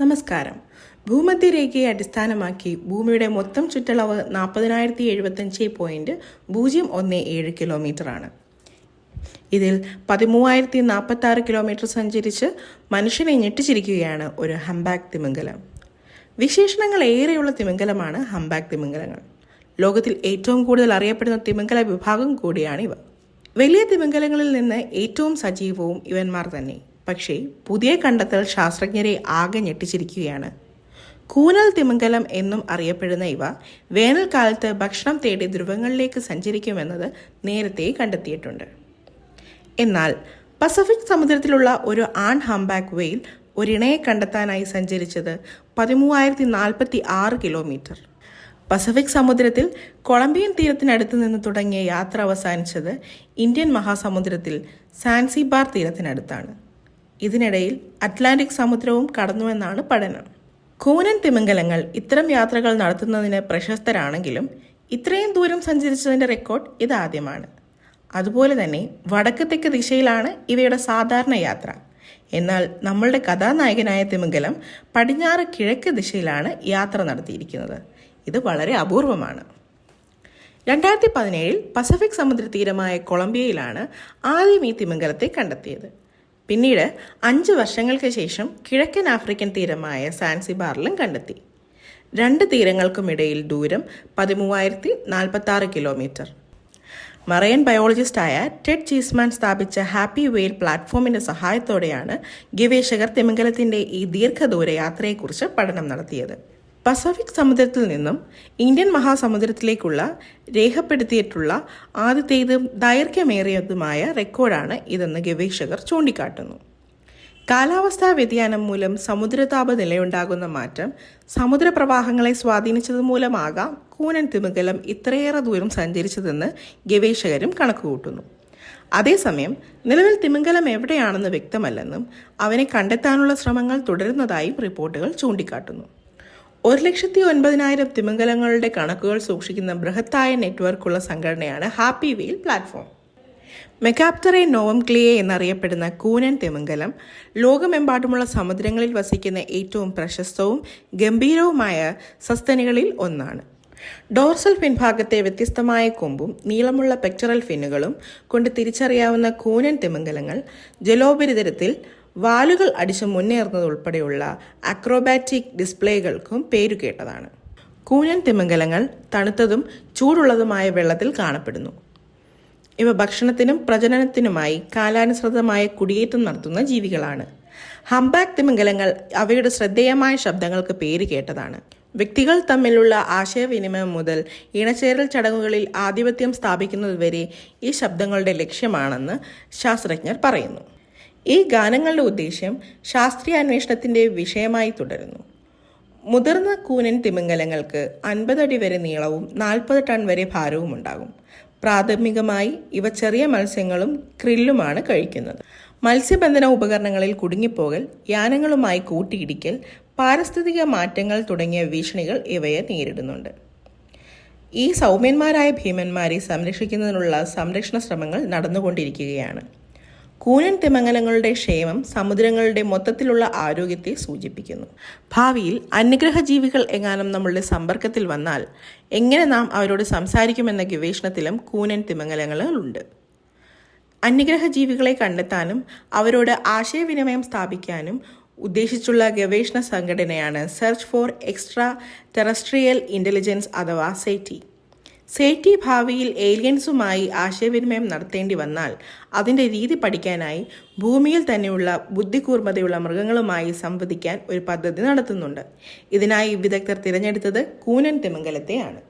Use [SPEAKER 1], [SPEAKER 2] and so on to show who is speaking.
[SPEAKER 1] നമസ്കാരം. ഭൂമധ്യരേഖയെ അടിസ്ഥാനമാക്കി ഭൂമിയുടെ മൊത്തം ചുറ്റളവ് നാൽപ്പതിനായിരത്തി എഴുപത്തഞ്ച് പോയിന്റ് പൂജ്യം ഒന്ന് ഏഴ് കിലോമീറ്ററാണ്. ഇതിൽ പതിമൂവായിരത്തി നാൽപ്പത്തി ആറ് കിലോമീറ്റർ സഞ്ചരിച്ച് മനുഷ്യനെ ഞെട്ടിച്ചിരിക്കുകയാണ് ഒരു ഹംബാക്ക് തിമംഗലം. വിശേഷണങ്ങൾ ഏറെയുള്ള തിമംഗലമാണ് ഹംബാക്ക് തിമംഗലങ്ങൾ. ലോകത്തിൽ ഏറ്റവും കൂടുതൽ അറിയപ്പെടുന്ന തിമംഗല വിഭാഗം കൂടിയാണിവ വലിയ തിമംഗലങ്ങളിൽ നിന്ന് ഏറ്റവും സജീവവും ഇവന്മാർ തന്നെ. പക്ഷേ പുതിയ കണ്ടെത്തൽ ശാസ്ത്രജ്ഞരെ ആകെ ഞെട്ടിച്ചിരിക്കുകയാണ്. കൂനൽ തിമംഗലം എന്നും അറിയപ്പെടുന്ന ഇവ വേനൽക്കാലത്ത് ഭക്ഷണം തേടി ധ്രുവങ്ങളിലേക്ക് സഞ്ചരിക്കുമെന്നത് നേരത്തെ കണ്ടെത്തിയിട്ടുണ്ട്. എന്നാൽ പസഫിക് സമുദ്രത്തിലുള്ള ഒരു ആൺ ഹംബാക്ക് വെയിൽ ഒരിണയെ കണ്ടെത്താനായി സഞ്ചരിച്ചത് പതിമൂവായിരത്തി നാൽപ്പത്തി ആറ് കിലോമീറ്റർ. പസഫിക് സമുദ്രത്തിൽ കൊളംബിയൻ തീരത്തിനടുത്ത് നിന്ന് തുടങ്ങിയ യാത്ര അവസാനിച്ചത് ഇന്ത്യൻ മഹാസമുദ്രത്തിൽ സാൻസിബാർ തീരത്തിനടുത്താണ്. ഇതിനിടയിൽ അറ്റ്ലാന്റിക് സമുദ്രവും കടന്നുവെന്നാണ് പഠനം. കൂനൻ തിമിംഗലങ്ങൾ ഇത്തരം യാത്രകൾ നടത്തുന്നതിന് പ്രശസ്തരാണെങ്കിലും ഇത്രയും ദൂരം സഞ്ചരിച്ചതിന്റെ റെക്കോർഡ് ഇതാദ്യമാണ്. അതുപോലെ തന്നെ വടക്ക് തെക്ക് ദിശയിലാണ് ഇവയുടെ സാധാരണ യാത്ര. എന്നാൽ നമ്മളുടെ കഥാനായകനായ തിമിംഗലം പടിഞ്ഞാറ് കിഴക്ക് ദിശയിലാണ് യാത്ര നടത്തിയിരിക്കുന്നത്. ഇത് വളരെ അപൂർവമാണ്. രണ്ടായിരത്തി പതിനേഴിൽ പസഫിക് സമുദ്ര തീരമായ കൊളംബിയയിലാണ് ആദ്യം ഈ തിമിംഗലത്തെ കണ്ടെത്തിയത്. പിന്നീട് അഞ്ച് വർഷങ്ങൾക്ക് ശേഷം കിഴക്കൻ ആഫ്രിക്കൻ തീരമായ സാൻസിബാറിലും കണ്ടെത്തി. രണ്ട് തീരങ്ങൾക്കുമിടയിൽ ദൂരം പതിമൂവായിരത്തി നാൽപ്പത്തി ആറ് കിലോമീറ്റർ. മറയൻ ബയോളജിസ്റ്റായ ടെഡ് ചീസ്മാൻ സ്ഥാപിച്ച ഹാപ്പി വെയിൽ പ്ലാറ്റ്ഫോമിന്റെ സഹായത്തോടെയാണ് ഗവേഷകർ തിമിംഗലത്തിന്റെ ഈ ദീർഘദൂര യാത്രയെക്കുറിച്ച് പഠനം നടത്തിയത്. പസഫിക് സമുദ്രത്തിൽ നിന്നും ഇന്ത്യൻ മഹാസമുദ്രത്തിലേക്കുള്ള രേഖപ്പെടുത്തിയിട്ടുള്ള ആദ്യത്തേതും ദൈർഘ്യമേറിയതുമായ റെക്കോർഡാണ് ഇതെന്ന് ഗവേഷകർ ചൂണ്ടിക്കാട്ടുന്നു. കാലാവസ്ഥാ വ്യതിയാനം മൂലം സമുദ്രതാപ സമുദ്രതാപനിലയുണ്ടാകുന്ന മാറ്റം സമുദ്രപ്രവാഹങ്ങളെ സ്വാധീനിച്ചത് മൂലമാകാം കൂനൻ തിമിംഗലം ഇത്രയേറെ ദൂരം സഞ്ചരിച്ചതെന്ന് ഗവേഷകരും കണക്കുകൂട്ടുന്നു. അതേസമയം നിലവിൽ തിമിംഗലം എവിടെയാണെന്ന് വ്യക്തമല്ലെന്നും അവനെ കണ്ടെത്താനുള്ള ശ്രമങ്ങൾ തുടരുന്നതായും റിപ്പോർട്ടുകൾ ചൂണ്ടിക്കാട്ടുന്നു. ഒരു ലക്ഷത്തി ഒൻപതിനായിരം തിമിംഗലങ്ങളുടെ കണക്കുകൾ സൂക്ഷിക്കുന്ന ബൃഹത്തായ നെറ്റ്വർക്കുള്ള സംഘടനയാണ് ഹാപ്പി വെയിൽ പ്ലാറ്റ്ഫോം. മെക്കാപ്റ്ററെ നോവം ക്ലിയെ എന്നറിയപ്പെടുന്ന കൂനൻ തിമംഗലം ലോകമെമ്പാടുമുള്ള സമുദ്രങ്ങളിൽ വസിക്കുന്ന ഏറ്റവും പ്രശസ്തവും ഗംഭീരവുമായ സസ്തനികളിൽ ഒന്നാണ്. ഡോർസൽ പിൻഭാഗത്തെ വ്യത്യസ്തമായ കൊമ്പും നീളമുള്ള പെക്ടറൽ ഫിന്നുകളും കൊണ്ട് തിരിച്ചറിയാവുന്ന കൂനൻ തിമംഗലങ്ങൾ ജലോപരിതലത്തിൽ വാലുകൾ അടിച്ച് മുന്നേറുന്നതുൾപ്പെടെയുള്ള അക്രോബാറ്റിക് ഡിസ്പ്ലേകൾക്കും പേരുകേട്ടതാണ് കൂനൻ തിമിംഗലങ്ങൾ തണുത്തതും ചൂടുള്ളതുമായ വെള്ളത്തിൽ കാണപ്പെടുന്നു. ഇവ ഭക്ഷണത്തിനും പ്രജനനത്തിനുമായി കാലാനുസൃതമായ കുടിയേറ്റം നടത്തുന്ന ജീവികളാണ്. ഹംബാക്ക് തിമിംഗലങ്ങൾ അവയുടെ ശ്രദ്ധേയമായ ശബ്ദങ്ങൾക്ക് പേര് കേട്ടതാണ്. വ്യക്തികൾ തമ്മിലുള്ള ആശയവിനിമയം മുതൽ ഇണചേരൽ ചടങ്ങുകളിൽ ആധിപത്യം സ്ഥാപിക്കുന്നതുവരെ ഈ ശബ്ദങ്ങളുടെ ലക്ഷ്യമാണെന്ന് ശാസ്ത്രജ്ഞർ പറയുന്നു. ഈ ഗാനങ്ങളുടെ ഉദ്ദേശ്യം ശാസ്ത്രീയ അന്വേഷണത്തിന്റെ വിഷയമായി തുടരുന്നു. മുതിർന്ന കൂനൻ തിമിംഗലങ്ങൾക്ക് അൻപതടി വരെ നീളവും നാൽപ്പത് ടൺ വരെ ഭാരവും ഉണ്ടാകും. പ്രാഥമികമായി ഇവ ചെറിയ മത്സ്യങ്ങളും ക്രില്ലുമാണ് കഴിക്കുന്നത്. മത്സ്യബന്ധന ഉപകരണങ്ങളിൽ കുടുങ്ങിപ്പോകൽ യാനങ്ങളുമായി കൂട്ടിയിടിക്കൽ പാരിസ്ഥിതിക മാറ്റങ്ങൾ തുടങ്ങിയ ഭീഷണികൾ ഇവയെ നേരിടുന്നുണ്ട്. ഈ സൗമ്യന്മാരായ ഭീമന്മാരെ സംരക്ഷിക്കുന്നതിനുള്ള സംരക്ഷണ ശ്രമങ്ങൾ നടന്നുകൊണ്ടിരിക്കുകയാണ്. കൂനൻ തിമംഗലങ്ങളുടെ ക്ഷേമം സമുദ്രങ്ങളുടെ മൊത്തത്തിലുള്ള ആരോഗ്യത്തെ സൂചിപ്പിക്കുന്നു. ഭാവിയിൽ അന്യഗ്രഹ ജീവികൾ എങ്ങാനും നമ്മളുടെ സമ്പർക്കത്തിൽ വന്നാൽ എങ്ങനെ നാം അവരോട് സംസാരിക്കുമെന്ന ഗവേഷണത്തിലും കൂനൻ തിമംഗലങ്ങളുണ്ട് അന്യഗ്രഹ ജീവികളെ കണ്ടെത്താനും അവരോട് ആശയവിനിമയം സ്ഥാപിക്കാനും ഉദ്ദേശിച്ചുള്ള ഗവേഷണ സംഘടനയാണ് search for extra terrestrial intelligence അഥവാ സെറ്റി സേറ്റി ഭാവിയിൽ ഏലിയൻസുമായി ആശയവിനിമയം നടത്തേണ്ടി വന്നാൽ അതിന്റെ രീതി പഠിക്കാനായി ഭൂമിയിൽ തന്നെയുള്ള ബുദ്ധികൂർമ്മതയുള്ള മൃഗങ്ങളുമായി സംവദിക്കാൻ ഒരു പദ്ധതി നടത്തുന്നുണ്ട്. ഇതിനായി വിദഗ്ധർ തിരഞ്ഞെടുത്തത് കൂനൻ തിമംഗലത്തെയാണ്.